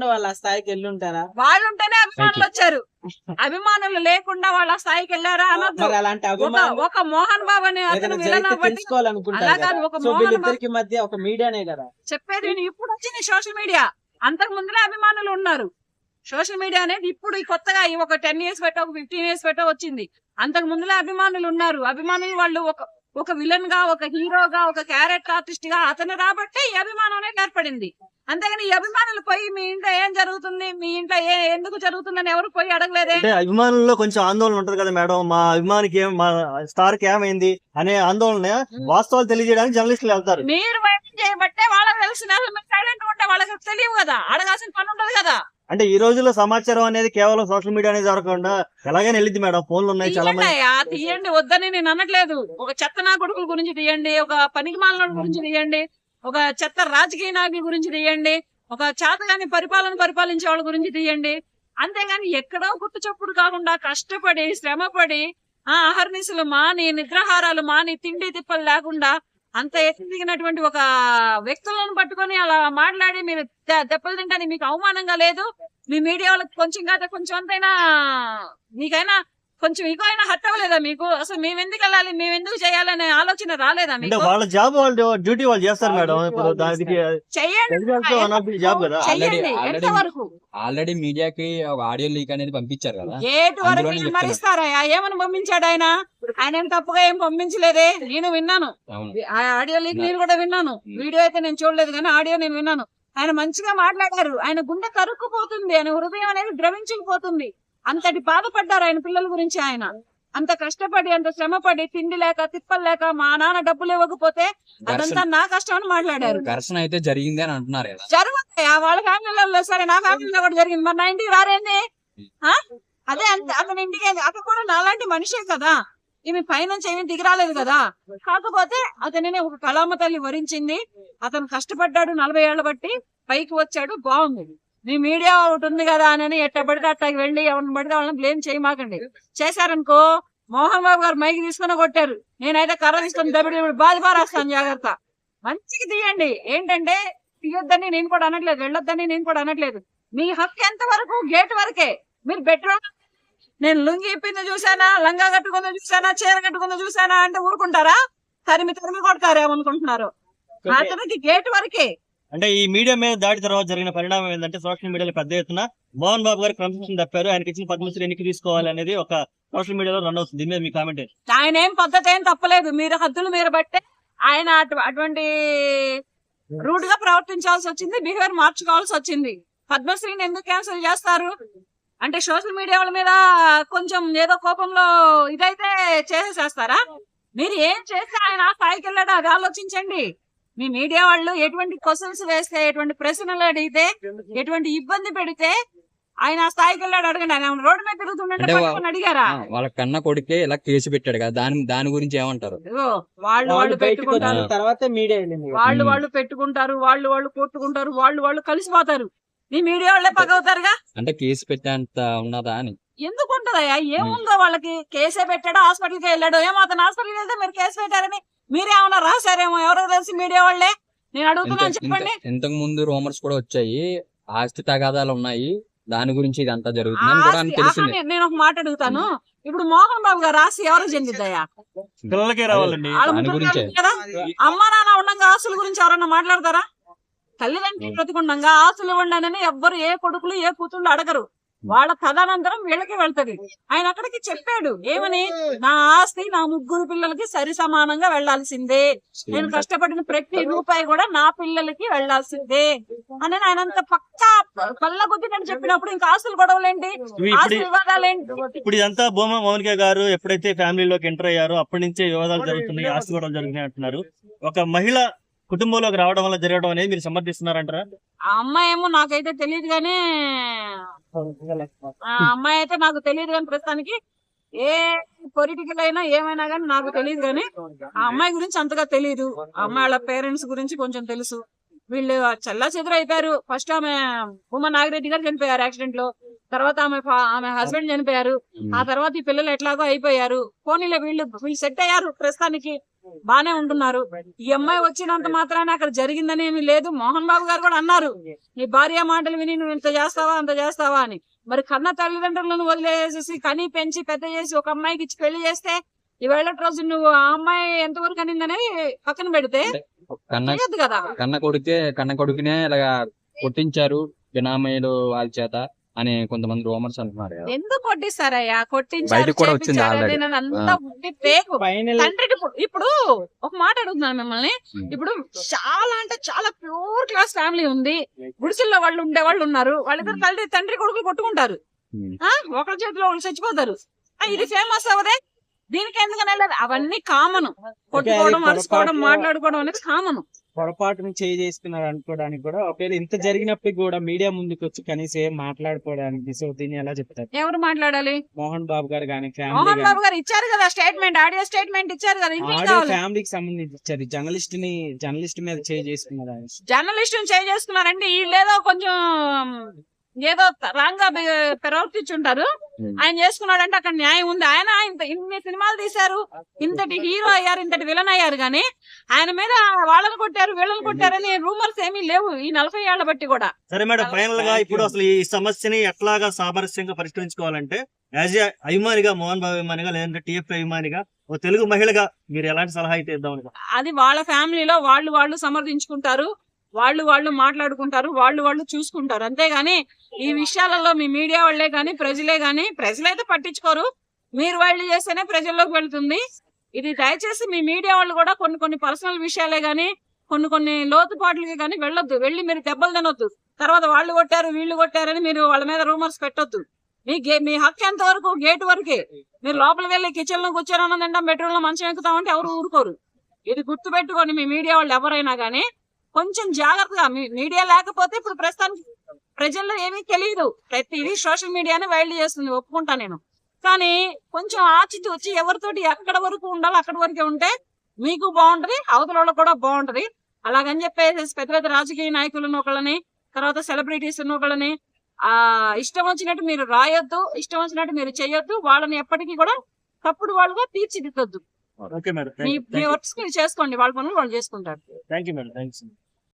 లేకుండా వాళ్ళు ఆ స్థాయికి వెళ్ళి ఉంటారా వాళ్ళు ఉంటేనే అభిమానులు వచ్చారు. అభిమానులు లేకుండా వాళ్ళ స్థాయికి వెళ్ళారా అనొద్దు. మరి అలాంటి ఒక అభిమానులు ఒక మోహన్ బాబు అనే అతను ఏదైనా విలన్ జరిగితే అవ్వండి. తెలుసుకోవాలనుకుంటారు అలా కదా. కాదు. ఒక సో మోహన్ బాబు వీళ్ళిద్దరికి మధ్య ఒక మీడియానే కదా. చెప్పేది నేను ఇప్పుడు వచ్చింది సోషల్ మీడియా. అంతకు ముందులే అభిమానులు ఉన్నారు. సోషల్ మీడియా అనేది ఇప్పుడు ఈ కొత్తగా ఈ ఒక టెన్ ఇయర్స్ పెట్టో ఒక ఫిఫ్టీన్ ఇయర్స్ పెట్టో వచ్చింది. అంతకు ముందులే అభిమానులు ఉన్నారు. అభిమానులు వాళ్ళు ఒక ఒక విలన్గా ఒక హీరోగా ఒక క్యారెక్టర్ ఆర్టిస్ట్గా అతను రాబట్టే ఈ అభిమానం అనేది ఏర్పడింది. అంతేగాని ఈ అభిమానులు పోయి మీ ఇంట్లో ఏం జరుగుతుంది? మీ ఇంట్లో ఏ ఎందుకు జరుగుతుందని ఎవరు పోయి అడగలేదే? అభిమానుల్లో కొంచెం ఆందోళన ఉంటది కదా మేడం. మా అభిమానికి ఏం మా స్టార్కి ఏమైంది అనే ఆందోళన వాస్తవాలు తెలియజేయడానికి జర్నలిస్టులు వెళ్తారు. మీరు చేయబట్టే వాళ్ళకి తెలిసిన ఉంటే వాళ్ళకి తెలియవు కదా. అడగాల్సిన పని ఉండదు కదా. అంటే ఈ రోజుల్లో సమాచారం అనేది కేవలం సోషల్ మీడియా అనేది జరగకుండా ఎలాగైనా వెళ్ళింది మేడం. ఫోన్లు ఉన్నాయి చాలా తీయండి మంది. తీయండి. వద్దని నేను అనట్లేదు. ఒక చెత్త నా కొడుకుల గురించి తీయండి ఒక పనికి గురించి తీయండి ఒక చెత్త రాజకీయ నాయకుల గురించి తీయండి ఒక చేతగాని పరిపాలన పరిపాలించే వాళ్ళ గురించి తీయండి. అంతేగాని ఎక్కడో గుట్టు చప్పుడు కాకుండా కష్టపడి శ్రమపడి ఆ అహర్నిశలు మాని నిద్రాహారాలు మాని తిండి తిప్పలు లేకుండా అంత ఎదిగినటువంటి ఒక వ్యక్తులను పట్టుకొని అలా మాట్లాడి మీరు దెబ్బలు తింటాని మీకు అవమానంగా లేదు. మీ మీడియా వాళ్ళకి కొంచెం కాదు కొంచెం అంతైనా మీకైనా కొంచెం ఇగో అయినా హట్ అవ్వలేదా మీకు? అసలు మేము ఎందుకు వెళ్ళాలి? మేము ఎందుకు చేయాలనే ఆలోచన రాలేదా అంటే మీకు? వాళ్ళ జాబ్ వాళ్ళు డ్యూటీ వాళ్ళు చేస్తారు మేడం. ఇప్పుడు దానికి జాబ్ కదా. already- ఎంత వరకు? ఆల్రెడీ మీడియాకి ఒక ఆడియో లీక్ అనేది పంపించారు కదా. ఏటు వరకు అందులోనే చెప్తున్నా. మరిస్తారా ఏమని పంపించాడు ఆయన? ఆయన ఏం తప్పుగా ఏం పంపించలేదే? నేను విన్నాను. అవును. ఆ ఆడియో లీక్ నేను కూడా విన్నాను. వీడియో అయితే నేను చూడలేదు కానీ ఆడియో నేను విన్నాను. ఆయన మంచిగా మాట్లాడారు. ఆయన గుండె కరుక్కుపోతుంది. ఆయన హృదయం అనేది ద్రవించుకుపోతుంది అంతటి బాధపడ్డారు ఆయన పిల్లల గురించి ఆయన. అంత కష్టపడి అంత శ్రమపడి తిండి లేక తిప్పలు లేక మా నాన్న డబ్బులు ఇవ్వకపోతే అదంతా నా కష్టం అని మాట్లాడారు. ఘర్షణ అయితే జరిగింది అని అంటున్నారు జరుగుతాయి. ఆ వాళ్ళ ఫ్యామిలీలో సరే నా ఫ్యామిలీలో కూడా జరిగింది. మరి నా ఇంటికి రారేంది? అదే అంత. అతని ఇంటికి? అతను కూడా నాలాంటి మనిషే కదా. ఈమె పైనుంచి ఏమీ దిగి రాలేదు కదా. కాకపోతే అతనిని ఒక కళామ తల్లి వరించింది. అతను కష్టపడ్డాడు నలభై ఏళ్ళ బట్టి. పైకి వచ్చాడు బాగుంది. మీ మీడియా ఒకటి ఉంది కదా అని ఎట్ట పడితే అట్టకి వెళ్ళి ఎవరిని పడితే వాళ్ళని బ్లేమ్ చేయమాకండి చేశారనుకో మోహన్ బాబు గారు మైకి తీసుకుని కొట్టారు. నేనైతే కర్ర తీసుకొని దబిడి బాధ పారేస్తాను జాగ్రత్త. మంచిగా తీయండి. ఏంటంటే తీయొద్దని నేను కూడా అనట్లేదు వెళ్ళొద్దని నేను కూడా అనట్లేదు. మీ హక్కు ఎంత వరకు గేట్ వరకే. మీరు బెడ్రూమ్ నేను లుంగి ఇప్పింది చూసానా లంగా కట్టుకుందో చూసానా చీర కట్టుకుందో చూసానా అంటే ఊరుకుంటారా? తరిమి తరిమి కొడతారేమనుకుంటున్నారు? అతనికి గేట్ వరకే. అంటే ఈ మీడియా మీద దాడి తర్వాత జరిగిన పరిణామం ఏంటంటే సోషల్ మీడియాలో పెద్ద ఎత్తున మోహన్ బాబు గారు క్రమశిక్షణ తప్పారు. ఆయనకి ఇచ్చిన పద్మశ్రీ ఎన్నిక తీసుకోవాలి అనేది ఒక సోషల్ మీడియాలో రన్ అవుతుంది. దీని మీద మీ కామెంట్ ఆయన ఏం పద్ధతి ఏం తప్పలేదు. మీరు హద్దులు మీరు బట్టే ఆయన అటు- అటువంటి రూట్గా ప్రవర్తించాల్సి వచ్చింది. బిహేవియర్ మార్చుకోవాల్సి వచ్చింది. పద్మశ్రీని ఎందుకు క్యాన్సిల్ చేస్తారు? అంటే సోషల్ మీడియా వాళ్ళ మీద కొంచెం ఏదో కోపంలో ఇదైతే చేసేసేస్తారా? మీరు ఏం చేస్తే ఆయన ఆ స్థాయికి వెళ్ళాడు? అది ఆలోచించండి. మీ మీడియా వాళ్ళు ఎటువంటి క్వశ్చన్స్ వేస్తే ఎటువంటి ప్రశ్నలు అడిగితే ఎటువంటి ఇబ్బంది పెడితే ఆయన ఆ స్థాయికి వెళ్ళాడు అడగండి. ఆయన రోడ్డు మీద తిరుగుతుండే అడిగారా? వాళ్ళ కన్న కొడుకే ఇలా కేసు పెట్టాడు కదా దాని దాని గురించి ఏమంటారు? వాళ్ళు వాళ్ళు పెట్టుకుంటారు. తర్వాతే మీడియా. వాళ్ళు. వాళ్ళు పెట్టుకుంటారు వాళ్ళు వాళ్ళు కొట్టుకుంటారు వాళ్ళు వాళ్ళు కలిసిపోతారు. మీ మీడియా వాళ్ళే పగవుతారుగా అంటే కేసు పెట్టేంత ఉన్నదా అని. ఎందుకు ఉంటదయ్యా? ఏముందో వాళ్ళకి? కేసే పెట్టాడో హాస్పిటల్కి వెళ్ళాడో? ఏమో అతను హాస్పిటల్కి వెళ్తే మీరు కేసు పెట్టారని మీరేమన్నా రాశారేమో? ఎవరో తెలిసి మీడియా వాళ్ళే. నేను అడుగుతున్నాను చెప్పండి. ఇంతకు ముందు రూమర్స్ కూడా వచ్చాయి. ఆస్తి తగాదాలు ఉన్నాయి. దాని గురించి ఇదంతా కూడా అని తెలిసింది. నేను- ఒక మాట అడుగుతాను. ఇప్పుడు మోహన్ బాబు గారు రాసి ఎవరు చెందిద్దయ్యా? పిల్లలకే రావాలండి. అమ్మా నాన్న ఉండగా ఆస్తుల గురించి ఎవరన్నా మాట్లాడతారా? తల్లిదండ్రులు బ్రతికుండగా ఆస్తులు ఇవ్వండి ఎవ్వరు ఏ కొడుకులు ఏ కూతుళ్ళు అడగరు. వాళ్ళ తదనంతరం వీళ్ళకి వెళ్తది. ఆయన అక్కడికి చెప్పాడు ఏమని? నా ఆస్తి నా ముగ్గురు పిల్లలకి సరి సమానంగా వెళ్ళాల్సిందే. నేను కష్టపడిన ప్రతి రూపాయి కూడా నా పిల్లలకి వెళ్ళాల్సిందే. అని ఆయన అంత పక్కా పల్ల గుద్దినట్టు చెప్పినప్పుడు ఇంకా ఆస్తులు ఆస్తులు ఇప్పుడు వివాదాలేంటి ఇప్పుడు ఇదంతా భూమా మౌనిక గారు ఎప్పుడైతే ఫ్యామిలీలోకి ఎంటర్ అయ్యారో అప్పటి నుంచే వివాదాలు జరుగుతున్నాయి ఆస్తి గొడవలు జరుగుతున్నాయి అంటున్నారు. ఒక మహిళ కుటుంబంలోకి రావడం వల్ల జరగడం అనేది మీరు సమర్థిస్తున్నారంటారా? ఆ అమ్మాయి ఏమో నాకైతే తెలియదు కానీ ఆ అమ్మాయి అయితే నాకు తెలియదు కానీ ప్రస్తుతానికి ఏ పొలిటికల్ అయినా ఏమైనా కానీ నాకు తెలియదు కానీ ఆ అమ్మాయి గురించి అంతగా తెలియదు అమ్మాయి వాళ్ళ పేరెంట్స్ గురించి కొంచెం తెలుసు. వీళ్ళు చల్లా చెదురు అయిపోయారు ఫస్ట్ ఆమె ఉమా నాగిరెడ్డి గారు చనిపోయారు యాక్సిడెంట్లో తర్వాత ఆమె ఆమె హస్బెండ్ చనిపోయారు. ఆ తర్వాత ఈ పిల్లలు ఎట్లాగో అయిపోయారు. పోనీలే వీళ్ళు వీళ్ళు సెట్ అయ్యారు. ప్రస్తుతానికి బానే ఉంటున్నారు. ఈ అమ్మాయి వచ్చినంత మాత్రాన అక్కడ జరిగిందని ఏమీ లేదు. మోహన్ బాబు గారు కూడా అన్నారు. నీ భార్య మాటలు విని నువ్వు ఇంత చేస్తావా అంత చేస్తావా అని. మరి కన్న తల్లిదండ్రులను వదిలేసేసి కని పెంచి పెద్ద చేసి ఒక అమ్మాయికి ఇచ్చి పెళ్ళి చేస్తే ఈవేళ రోజు నువ్వు ఆ అమ్మాయి ఎంతవరకు అనిందని పక్కన పెడితే కన్న కదా. కన్న కొడుకే కన్న కొడుకునే ఇలాగా కొట్టించారు బినామీలు వాళ్ళ చేత. అని కొంతమంది రోమర్స్ అంటున్నారు కదా. ఎందుకు కొట్టిస్తారయ్యా? కొట్టించారు బయటకు కూడా వచ్చింది చేపించారు, already. అది నన్ను అంతా ఉట్టి fake. ఫైనల్ తండ్రికి ఇప్పుడు ఇప్పుడు ఒక మాట అడుగుతున్నాను మిమ్మల్ని. Hmm. ఇప్పుడు చాలా అంటే చాలా ప్యూర్ క్లాస్ ఫ్యామిలీ ఉంది. గుడిసెల్లో వాళ్ళు ఉండే వాళ్ళు ఉన్నారు. వాళ్ళిద్దరు తల్లి తండ్రి కొడుకులు కొట్టుకుంటారు. Hmm. ఆ? ఒకరి చేతిలో వాళ్ళు చచ్చిపోతారు. ఆ, ఇది ఫేమస్ అవదే దీనికి ఎందుకని వెళ్ళదు అవన్నీ కామన్ కొట్టుకోవడం అరుచుకోవడం మాట్లాడుకోవడం అనేది కామన్ పొరపాటును చేసుకున్నారు అనుకోవడానికి కూడా ఒకవేళ ఇంత జరిగినప్పటికీ కూడా మీడియా ముందుకు వచ్చి కనీసం ఏం మాట్లాడుకోవడానికి సో దీన్ని ఎలా చెప్తారు? ఎవరు మాట్లాడాలి? మోహన్ బాబు గారు కానీ ఫ్యామిలీ మోహన్ బాబు గారు ఇచ్చారు కదా స్టేట్మెంట్ ఆడియో స్టేట్మెంట్ ఇచ్చారు కదా ఆడియో ఫ్యామిలీకి సంబంధించి ఇచ్చారు జర్నలిస్ట్ని జర్నలిస్ట్ మీద చేసుకున్నారు. జర్నలిస్ట్ చేంజ్ చేసుకున్నారంటే వీళ్ళేదో కొంచెం ఏదో రాంగ్గా ప్రవర్తించుంటారు. ఆయన చేసుకున్నాడంటే అక్కడ న్యాయం ఉంది. ఆయన ఇంత ఇన్ని సినిమాలు తీశారు. ఇంతటి హీరో అయ్యారు ఇంతటి విలన్ అయ్యారు కానీ ఆయన మీద వాళ్ళని కొట్టారు వీళ్ళని కొట్టారని రూమర్స్ ఏమీ లేవు ఈ నలభై ఏళ్ళ బట్టి కూడా. సరే మేడం ఫైనల్గా ఇప్పుడు అసలు ఈ సమస్యని ఎట్లాగా సామరస్యంగా పరిష్కరించుకోవాలంటే యాజ్ ఏ అభిమానిగా మోహన్ బాబు అభిమానిగా లేదంటే టీఎఫ్ అభిమానిగా ఓ తెలుగు మహిళగా మీరు ఎలాంటి సలహా అయితే ఇద్దామని అది వాళ్ళ ఫ్యామిలీలో వాళ్ళు వాళ్ళు సమర్థించుకుంటారు. వాళ్ళు వాళ్ళు మాట్లాడుకుంటారు వాళ్ళు వాళ్ళు చూసుకుంటారు. అంతేగాని ఈ విషయాలలో మీ మీడియా వాళ్ళే కానీ ప్రజలే కానీ ప్రజలైతే పట్టించుకోరు. మీరు వాళ్ళు చేస్తేనే ప్రజల్లోకి వెళ్తుంది. ఇది దయచేసి మీ మీడియా వాళ్ళు కూడా కొన్ని కొన్ని పర్సనల్ విషయాలే కానీ కొన్ని కొన్ని లోతుపాట్లకి కానీ వెళ్ళొద్దు. వెళ్ళి మీరు దెబ్బలు తినొద్దు. తర్వాత వాళ్ళు కొట్టారు వీళ్ళు కొట్టారని మీరు వాళ్ళ మీద రూమర్స్ పెట్టొద్దు. మీ గే మీ హక్కు ఎంత వరకు? గేట్ వరకే. మీరు లోపలికి వెళ్ళి కిచెన్లో కూర్చొని తింటాం బెడ్రూమ్లో మంచం ఎక్కుతామంటే ఎవరు ఊరుకోరు. ఇది గుర్తు పెట్టుకొని మీ మీడియా వాళ్ళు ఎవరైనా కానీ కొంచెం జాగ్రత్తగా మీడియా లేకపోతే ఇప్పుడు ప్రస్తుతానికి ప్రజల్లో ఏమీ తెలియదు. ప్రతిదీ సోషల్ మీడియానే వైల్డ్ చేస్తుంది ఒప్పుకుంటా నేను. కానీ కొంచెం ఆచితూ వచ్చి ఎవరితోటి ఎక్కడ వరకు ఉండాలో అక్కడ వరకే ఉంటే మీకు బాగుంటది అవతల వాళ్ళకి కూడా బాగుంటది. అలాగని చెప్పేసి పెద్ద పెద్ద రాజకీయ నాయకులను ఒకళ్ళని తర్వాత సెలబ్రిటీస్ ఒకళ్ళని ఆ ఇష్టం వచ్చినట్టు మీరు రాయొద్దు ఇష్టం వచ్చినట్టు మీరు చేయొద్దు వాళ్ళని ఎప్పటికీ కూడా తప్పుడు వాళ్ళుగా తీర్చిదిద్దొద్దు. Okay madam. మీ మీ వర్క్స్ మీరు చేసుకోండి. వాళ్ళ పనులు వాళ్ళు చేసుకుంటారు. Thank you madam. థ్యాంక్స్